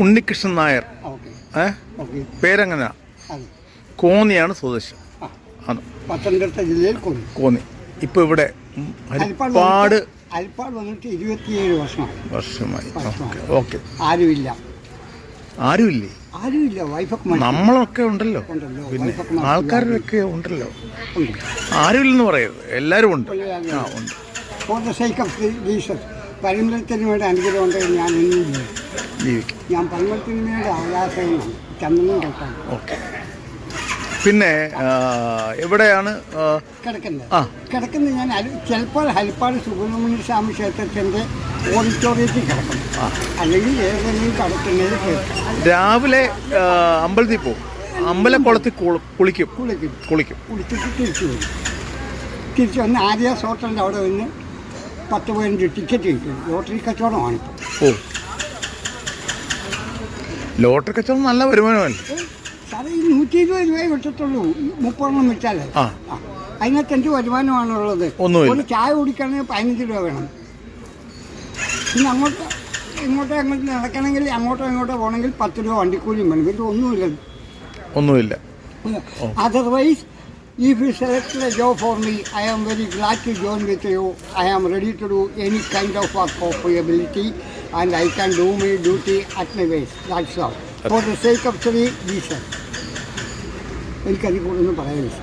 ഉണ്ണികൃഷ്ണൻ നായർ. ഏ? പേരെങ്ങനെയാ കോന്നിയാണ് സ്വദേശം. ആണ്. പത്തനംതിട്ട ജില്ലയിൽ കോന്നി. ഇപ്പോൾ ഇവിടെ ഹരിപ്പാട് ഹരിപ്പാട് വന്നിട്ട് ഇരുപത്തിയേഴ് വർഷമായി. വർഷമായി. ഓക്കെ ആരുമില്ല. ആരുമില്ലേ? ആരുമില്ല. വൈഫൊക്കെ. നമ്മളൊക്കെ ഉണ്ടല്ലോ. പിന്നെ ആൾക്കാരൊക്കെ ഉണ്ടല്ലോ. ഉണ്ട്. ആരുമില്ലെന്ന് പറയരുത്. എല്ലാവരും ഉണ്ട്. ആ ഉണ്ട്. For the sake of Jesus പരിമളത്തിന് വേണ്ടി അനുഗ്രഹം ഉണ്ടെങ്കിൽ ഞാൻ ഇന്നും ജീവിക്കും. ജീവിക്കും. ഞാൻ പരിമളത്തിന് വേണ്ടി ആകാശമാണ് ചന്ദ്രനും കേട്ടാണ് ഓക്കെ. പിന്നെ എവിടെയാണ് കിടക്കുന്നത്. കിടക്കുന്നത് ഞാൻ ചിലപ്പോൾ ഹരിപ്പാട് സുബ്രഹ്മണ്യ സ്വാമി ക്ഷേത്രത്തിന്റെ ഓഡിറ്റോറിയത്തിൽ കിടക്കും അല്ലെങ്കിൽ ഏതെങ്കിലും കിടക്കുന്നത് രാവിലെ അമ്പലത്തിൽ പോകും. അമ്പലക്കുളത്തിൽ കുള- കുളിക്കും. കുളിക്കും. കുളിക്കും. കുളിച്ചിട്ട് തിരിച്ചു വരും. തിരിച്ചു വന്ന് ആര്യാസ് ഹോട്ടലിന്റെ അവിടെ നിന്ന് പത്ത് പതിനഞ്ച് ടിക്കറ്റ് കിട്ടും. ലോട്ടറി കച്ചവടമാണ് ഓ. ലോട്ടറി കച്ചവടം നല്ല വരുമാനമാണ്. സാറേ ഈ നൂറ്റി ഇരുപത് രൂപയെ കിട്ടത്തുള്ളൂ മുപ്പതെണ്ണം വിറ്റാലേ ആ. അതിനകത്ത് എന്ത് വരുമാനമാണുള്ളത്? ഒന്നുമില്ല. ഒരു ചായ കുടിക്കണമെങ്കിൽ പതിനഞ്ച് രൂപ വേണം. പിന്നെ അങ്ങോട്ട് ഇങ്ങോട്ടോ അങ്ങോട്ട് നടക്കണമെങ്കിൽ അങ്ങോട്ടോ ഇങ്ങോട്ടോ പോകണമെങ്കിൽ പത്ത് രൂപ വണ്ടിക്കൂലിയും വേണം. ഇത് ഒന്നുമില്ല. ഒന്നുമില്ല. Otherwise if you select a job for me I am very glad to join with you I am ready to do any kind of work of ability and I can do my duty at my ways that's all for the sake of Shri Jeeson എനിക്കതിൽ കൂടുതലൊന്നും പറയാനില്ല.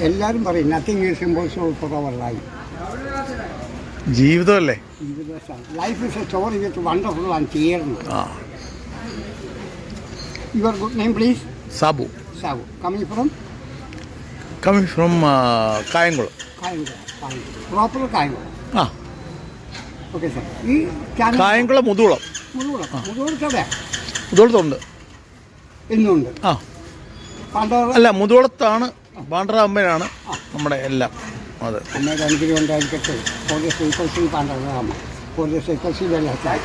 എല്ലാവരും പറയും nothing is impossible for our life ജീവിതമല്ലേ? Life is a story with wonderful and ആ. Your good name please Sabu Sabu coming from coming from Kayamkulam Kayamkulam Kayamkulam proper Kayamkulam ആ. Okay sir ഈ കായംകുളം മുതുകുളം മുഴുവൻ മുഴുവൻ മുതുകുളത്തുണ്ട് ഇന്നുണ്ട് ആ. പണ്ടോറ് അല്ല മുതുകുളത്താണ് അമ്മയാണ് നമ്മുടെ എല്ലാം. അതെ. അമ്മയുടെ അനുഗ്രഹം ഉണ്ടായിരിക്കട്ടെ കോടിയ ശ്രീ പാണ്ഡവരാമ കോടിയ ശ്രീ വെള്ളച്ചാൽ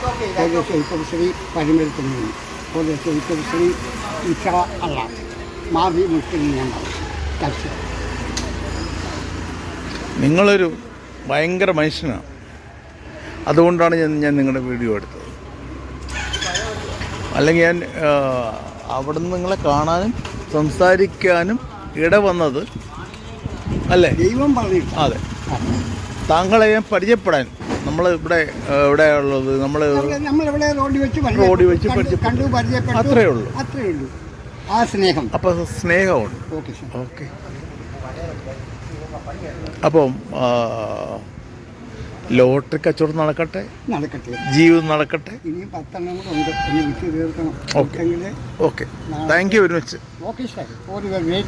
ശ്രീ പരിമളത്തിന് കോടിയ ശ്രീ ഇത്ര അല്ല മാവി മുസ്ലിം ഞാൻ കർഷക നിങ്ങളൊരു ഭയങ്കര മനുഷ്യനാണ് അതുകൊണ്ടാണ് ഞാൻ ഞാൻ നിങ്ങളുടെ വീഡിയോ എടുത്തത്. അല്ലെങ്കിൽ ഞാൻ അവിടെ നിന്ന് നിങ്ങളെ കാണാനും സംസാരിക്കാനും ഇടവന്നത് അല്ലേ? ദൈവം പറഞ്ഞു അതെ. താങ്കളെ ഞാൻ പരിചയപ്പെടാൻ നമ്മൾ ഇവിടെ എവിടെയുള്ളത് നമ്മൾ നമ്മളിവിടെ റോഡിൽ വെച്ച് റോഡിൽ വെച്ച് കണ്ടു- പരിചയപ്പെട്ടു. കണ്ടു ഉള്ളൂ. അത്രേ ഉള്ളൂ. ആ സ്നേഹം. അപ്പോൾ സ്നേഹമുണ്ട്. Okay okay. അപ്പം ലോട്ടറി കച്ചവടം നടക്കട്ടെ? നടക്കട്ടെ. ജീവിതം നടക്കട്ടെ? പത്തെണ്ണം കൂടെ ഉണ്ട്. ഇനി വിറ്റ് തീർക്കണം. Okay. Thank you very much okay sir ഒരു വേണ്ട